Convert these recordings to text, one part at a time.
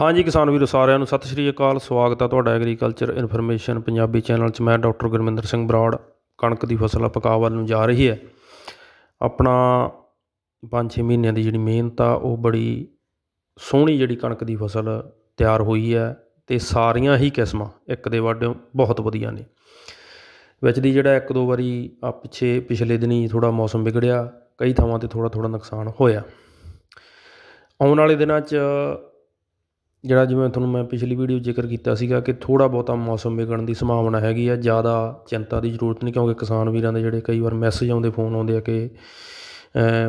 ਹਾਂਜੀ ਕਿਸਾਨ ਵੀਰੋ, ਸਾਰਿਆਂ ਨੂੰ ਸਤਿ ਸ਼੍ਰੀ ਅਕਾਲ। ਸਵਾਗਤ ਹੈ ਤੁਹਾਡਾ ਐਗਰੀਕਲਚਰ ਇਨਫੋਰਮੇਸ਼ਨ ਪੰਜਾਬੀ ਚੈਨਲ 'ਚ। ਮੈਂ ਡਾਕਟਰ ਗੁਰਮਿੰਦਰ ਸਿੰਘ ਬਰਾੜ। ਕਣਕ ਦੀ ਫਸਲ ਪਕਾ ਵੱਲ ਨੂੰ ਜਾ ਰਹੀ ਹੈ। ਆਪਣਾ 5-6 ਮਹੀਨਿਆਂ ਦੀ ਜਿਹੜੀ ਮਿਹਨਤ ਆ, ਉਹ ਬੜੀ ਸੋਹਣੀ ਜਿਹੜੀ ਕਣਕ ਦੀ ਫਸਲ ਤਿਆਰ ਹੋਈ ਹੈ ਤੇ ਸਾਰੀਆਂ ਹੀ ਕਿਸਮਾਂ ਇੱਕ ਦੇ ਵੱਡ ਬਹੁਤ ਵਧੀਆ ਨੇ। ਵਿੱਚ ਦੀ ਜਿਹੜਾ ਇੱਕ ਦੋ ਵਾਰੀ ਆ ਪਿੱਛੇ, ਪਿਛਲੇ ਦਿਨੀ ਥੋੜਾ ਮੌਸਮ ਵਿਗੜਿਆ, ਕਈ ਥਾਵਾਂ ਤੇ ਥੋੜਾ ਥੋੜਾ ਨੁਕਸਾਨ ਹੋਇਆ। ਆਉਣ ਵਾਲੇ ਦਿਨਾਂ 'ਚ ਜਿਹੜਾ ਜਿਵੇਂ ਤੁਹਾਨੂੰ ਮੈਂ ਪਿਛਲੀ ਵੀਡੀਓ ਜ਼ਿਕਰ ਕੀਤਾ ਸੀਗਾ ਕਿ ਥੋੜ੍ਹਾ ਬਹੁਤਾ ਮੌਸਮ ਵਿਗੜਨ ਦੀ ਸੰਭਾਵਨਾ ਹੈਗੀ ਆ, ਜ਼ਿਆਦਾ ਚਿੰਤਾ ਦੀ ਜ਼ਰੂਰਤ ਨਹੀਂ, ਕਿਉਂਕਿ ਕਿਸਾਨ ਵੀਰਾਂ ਦੇ ਜਿਹੜੇ ਕਈ ਵਾਰ ਮੈਸੇਜ ਆਉਂਦੇ ਫੋਨ ਆਉਂਦੇ ਆ ਕਿ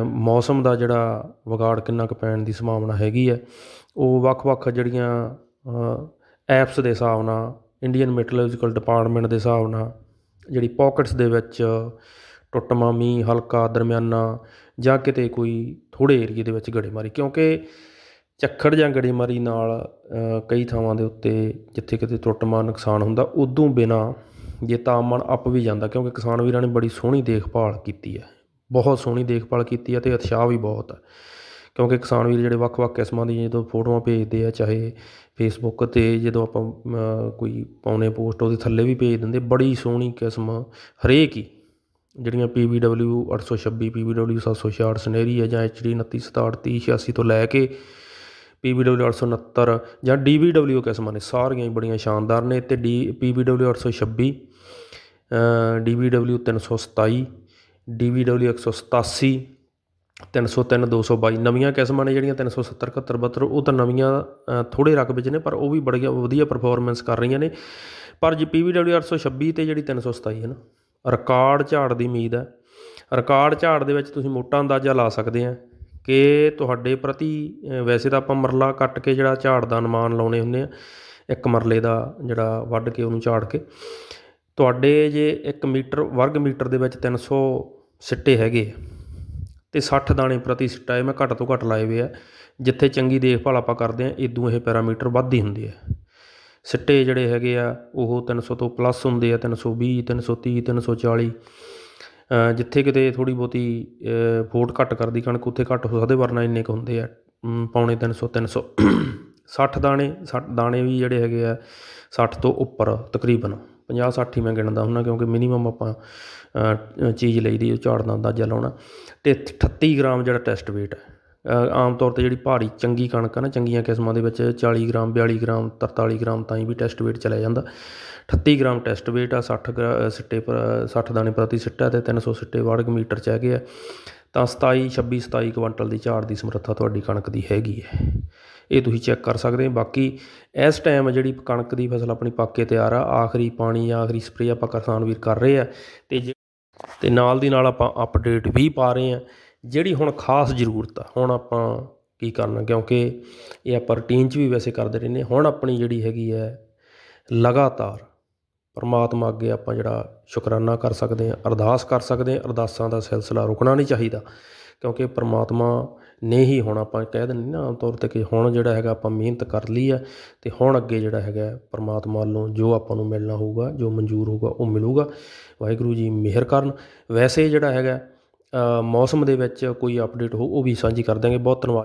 ਮੌਸਮ ਦਾ ਜਿਹੜਾ ਵਿਗਾੜ ਕਿੰਨਾ ਕੁ ਪੈਣ ਦੀ ਸੰਭਾਵਨਾ ਹੈਗੀ ਹੈ ਉਹ ਵੱਖ-ਵੱਖ ਜਿਹੜੀਆਂ ਐਪਸ ਦੇ ਹਿਸਾਬ ਨਾਲ ਇੰਡੀਅਨ ਮੈਟਰੋਲੋਜੀਕਲ ਡਿਪਾਰਟਮੈਂਟ ਦੇ ਹਿਸਾਬ ਨਾਲ, ਜਿਹੜੀ ਪਾਕਟਸ ਦੇ ਵਿੱਚ ਟੁੱਟਵਾਂ ਮੀਂਹ ਹਲਕਾ ਦਰਮਿਆਨਾ ਜਾਂ ਕਿਤੇ ਕੋਈ ਥੋੜ੍ਹੇ ਏਰੀਏ ਦੇ ਵਿੱਚ ਗੜੇਮਾਰੀ, ਕਿਉਂਕਿ ਝੱਖੜ ਜਾਂ ਗੜੇਮਾਰੀ ਨਾਲ ਕਈ ਥਾਵਾਂ ਦੇ ਉੱਤੇ ਜਿੱਥੇ ਕਿਤੇ ਟੁੱਟ ਮਾਰ ਨੁਕਸਾਨ ਹੁੰਦਾ, ਉਦੋਂ ਬਿਨਾਂ ਜੇ ਤਾਪਮਾਨ ਅੱਪ ਵੀ ਜਾਂਦਾ, ਕਿਉਂਕਿ ਕਿਸਾਨ ਵੀਰਾਂ ਨੇ ਬੜੀ ਸੋਹਣੀ ਦੇਖਭਾਲ ਕੀਤੀ ਹੈ। ਬਹੁਤ ਸੋਹਣੀ ਦੇਖਭਾਲ ਕੀਤੀ ਹੈ ਅਤੇ ਉਤਸ਼ਾਹ ਵੀ ਬਹੁਤ ਹੈ। ਕਿਉਂਕਿ ਕਿਸਾਨ ਵੀਰ ਜਿਹੜੇ ਵੱਖ-ਵੱਖ ਕਿਸਮਾਂ ਦੀ ਜਦੋਂ ਫੋਟੋਆਂ ਭੇਜਦੇ ਆ, ਚਾਹੇ ਫੇਸਬੁੱਕ ਤੇ ਜਦੋਂ ਆਪਾਂ ਕੋਈ ਪਾਉਨੇ ਪੋਸਟ, ਉਹਦੇ ਥੱਲੇ ਵੀ ਭੇਜ ਦਿੰਦੇ, ਬੜੀ ਸੋਹਣੀ ਕਿਸਮ ਹਰੇਕ ਹੀ ਜਿਹੜੀਆਂ PBW 826 PBW 766 ਸਨੇਰੀ ਹੈ ਜਾਂ HD 2967 3086 ਤੋਂ ਲੈ ਕੇ PBW 869 ਜਾਂ DBW ਕਿਸਮਾਂ ਨੇ ਸਾਰੀਆਂ ਹੀ ਬੜੀਆਂ ਸ਼ਾਨਦਾਰ ਨੇ ਤੇ D PBW 826 DBW 327 DBW 187 303 222 ਨਵੀਆਂ ਕਿਸਮਾਂ ਨੇ ਜਿਹੜੀਆਂ 370 71 72 ਉਹ ਤਾਂ ਨਵੀਆਂ ਅ, ਥੋੜੇ ਰਕਬੇ 'ਚ ਨੇ ਪਰ ਉਹ ਵੀ ਬੜੀਆਂ ਵਧੀਆ ਪਰਫਾਰਮੈਂਸ ਕਰ ਰਹੀਆਂ ਨੇ। ਪਰ ਜੇ PBW 826 ਤੇ ਜਿਹੜੀ 327 ਹੈ ਨਾ ਰਿਕਾਰਡ ਝਾੜ ਦੀ ਉਮੀਦ ਹੈ। ਰਿਕਾਰਡ ਝਾੜ ਦੇ ਵਿੱਚ ਤੁਸੀਂ ਮੋਟਾ ਅੰਦਾਜ਼ਾ ਲਾ ਸਕਦੇ ਆ। ਕਿ ਤੁਹਾਡੇ ਪ੍ਰਤੀ ਵੈਸੇ ਤਾਂ ਆਪਾਂ ਮਰਲਾ ਕੱਟ ਕੇ ਜਿਹੜਾ ਝਾੜ ਦਾ ਅਨੁਮਾਨ ਲਾਉਣੇ ਹੁੰਦੇ ਆ ਇੱਕ ਮਰਲੇ ਦਾ ਜਿਹੜਾ ਵੱਢ ਕੇ ਉਹਨੂੰ ਝਾੜ ਕੇ। ਤੁਹਾਡੇ ਜੇ 1 ਮੀਟਰ ਵਰਗ ਮੀਟਰ ਦੇ ਵਿੱਚ 300 ਸਿੱਟੇ ਹੈਗੇ ਆ ਤੇ 60 ਦਾਣੇ ਪ੍ਰਤੀ ਸਿੱਟਾ ਇਹ ਮੈਂ ਘੱਟ ਤੋਂ ਘੱਟ ਲਾਏ ਹੋਏ ਆ। ਜਿੱਥੇ ਚੰਗੀ ਦੇਖਭਾਲ ਆਪਾਂ ਕਰਦੇ ਆ ਇਦੋਂ ਇਹ ਪੈਰਾਮੀਟਰ ਵੱਧਦੀ ਹੁੰਦੇ ਆ। ਸਿੱਟੇ ਜਿਹੜੇ ਹੈਗੇ ਆ ਉਹ 300 ਤੋਂ ਪਲੱਸ ਹੁੰਦੇ ਆ 320 330 340 ਅ, ਜਿੱਥੇ ਕਿਤੇ ਥੋੜ੍ਹੀ ਬਹੁਤੀ ਅ, ਫੋਟ ਘੱਟ ਕਰਦੀ ਕਣਕ ਉੱਥੇ ਘੱਟ ਹੋ ਸਕਦੇ ਵਰਨਾ ਇੰਨੇ ਕੁ ਹੁੰਦੇ ਆ। ਅਮ, ਪੌਣੇ 300 300 60 ਦਾਣੇ ਸੱਠ ਦਾਣੇ ਵੀ ਜਿਹੜੇ ਹੈਗੇ ਆ ਸੱਠ ਤੋਂ ਉੱਪਰ ਤਕਰੀਬਨ 50 60 ਹੀ ਮੈਂ ਗਿਣਦਾ ਹੁੰਦਾ ਕਿਉਂਕਿ ਮਿਨੀਮਮ ਆਪਾਂ ਚੀਜ਼ ਲਈਦੀ ਉਹ ਝਾੜ ਦਾ ਅੰਦਾਜ਼ਾ ਲਾਉਣਾ। ਅਤੇ 38 ਗ੍ਰਾਮ ਜਿਹੜਾ ਟੈਸਟ weight ਹੈ। ਆਮ ਤੌਰ ਤੇ ਜਿਹੜੀ ਭਾਰੀ ਚੰਗੀ ਕਣਕ ਆ ਨਾ, ਚੰਗੀਆਂ ਕਿਸਮਾਂ ਦੇ ਵਿੱਚ 40 ਗ੍ਰਾਮ 42 ਗ੍ਰਾਮ 43 ਗ੍ਰਾਮ ਤਾਈਂ ਵੀ ਟੈਸਟ weight ਚਲਿਆ ਜਾਂਦਾ। 38 ਗ੍ਰਾਮ ਟੈਸਟ weight ਆ 60 ਗ੍ਰਾ- ਸਿੱਟੇ ਪਰ 60 ਦਾਣੇ ਪ੍ਰਤੀ ਸਿੱਟਾ ਤੇ 300 ਸਿੱਟੇ ਵਰਗ ਮੀਟਰ ਚ ਹੈਗੇ ਆ। ਤਾਂ 27 26 27 ਕੁਇੰਟਲ ਦੀ ਝਾੜ ਦੀ ਸਮਰੱਥਾ ਤੁਹਾਡੀ ਕਣਕ ਦੀ ਹੈਗੀ ਹੈ। ਇਹ ਤੁਸੀਂ ਚੈੱਕ ਕਰ ਸਕਦੇ ਹੋ। ਬਾਕੀ ਇਸ ਟਾਈਮ ਜਿਹੜੀ ਕਣਕ ਦੀ ਫਸਲ ਆਪਣੀ ਪੱਕ ਕੇ ਤਿਆਰ ਆ, ਆਖਰੀ ਪਾਣੀ ਆਖਰੀ ਸਪਰੇਅ ਆਪਾਂ ਕਿਸਾਨ ਵੀਰ ਕਰ ਰਹੇ ਆ। ਤੇ ਜੇ- ਤੇ ਨਾਲ ਦੀ ਨਾਲ ਆਪਾਂ ਅਪਡੇਟ ਵੀ ਪਾ ਰਹੇ ਆ। ਜਿਹੜੀ ਹੁਣ ਖਾਸ ਜ਼ਰੂਰਤ ਆ, ਹੁਣ ਆਪਾਂ ਕੀ ਕਰਨਾ, ਕਿਉਂਕਿ ਇਹ ਆਪਾਂ ਰੂਟੀਨ 'ਚ ਵੀ ਵੈਸੇ ਕਰਦੇ ਰਹਿੰਦੇ ਹੁਣ ਆਪਣੀ ਜਿਹੜੀ ਹੈਗੀ ਹੈ ਲਗਾਤਾਰ ਪਰਮਾਤਮਾ ਅੱਗੇ ਆਪਾਂ ਜਿਹੜਾ ਸ਼ੁਕਰਾਨਾ ਕਰ ਸਕਦੇ ਹਾਂ, ਅਰਦਾਸ ਕਰ ਸਕਦੇ ਹਾਂ, ਅਰਦਾਸਾਂ ਦਾ ਸਿਲਸਿਲਾ ਰੁਕਣਾ ਨਹੀਂ ਚਾਹੀਦਾ, ਕਿਉਂਕਿ ਪਰਮਾਤਮਾ ਨੇ ਹੀ ਹੁਣ ਆਪਾਂ ਕਹਿ ਦਿੰਦੇ ਨਾ ਆਮ ਤੌਰ ਤੇ ਕਿ ਹੁਣ ਜਿਹੜਾ ਹੈਗਾ ਆਪਾਂ ਮਿਹਨਤ ਕਰ ਲਈ ਆ ਤੇ ਹੁਣ ਅੱਗੇ ਜਿਹੜਾ ਹੈਗਾ ਪਰਮਾਤਮਾ ਵੱਲੋਂ ਜੋ ਆਪਾਂ ਨੂੰ ਮਿਲਣਾ ਹੋਊਗਾ, ਜੋ ਮਨਜ਼ੂਰ ਹੋਊਗਾ, ਉਹ ਮਿਲੂਗਾ। ਵਾਹਿਗੁਰੂ ਜੀ ਮਿਹਰ ਕਰਨ। ਵੈਸੇ ਜਿਹੜਾ ਹੈਗਾ ਮੌਸਮ ਦੇ ਵਿੱਚ ਕੋਈ ਅਪਡੇਟ ਹੋ ਉਹ ਵੀ ਸਾਂਝੀ ਕਰ ਦਾਂਗੇ ਬਹੁਤ ਧੰਨਵਾਦ।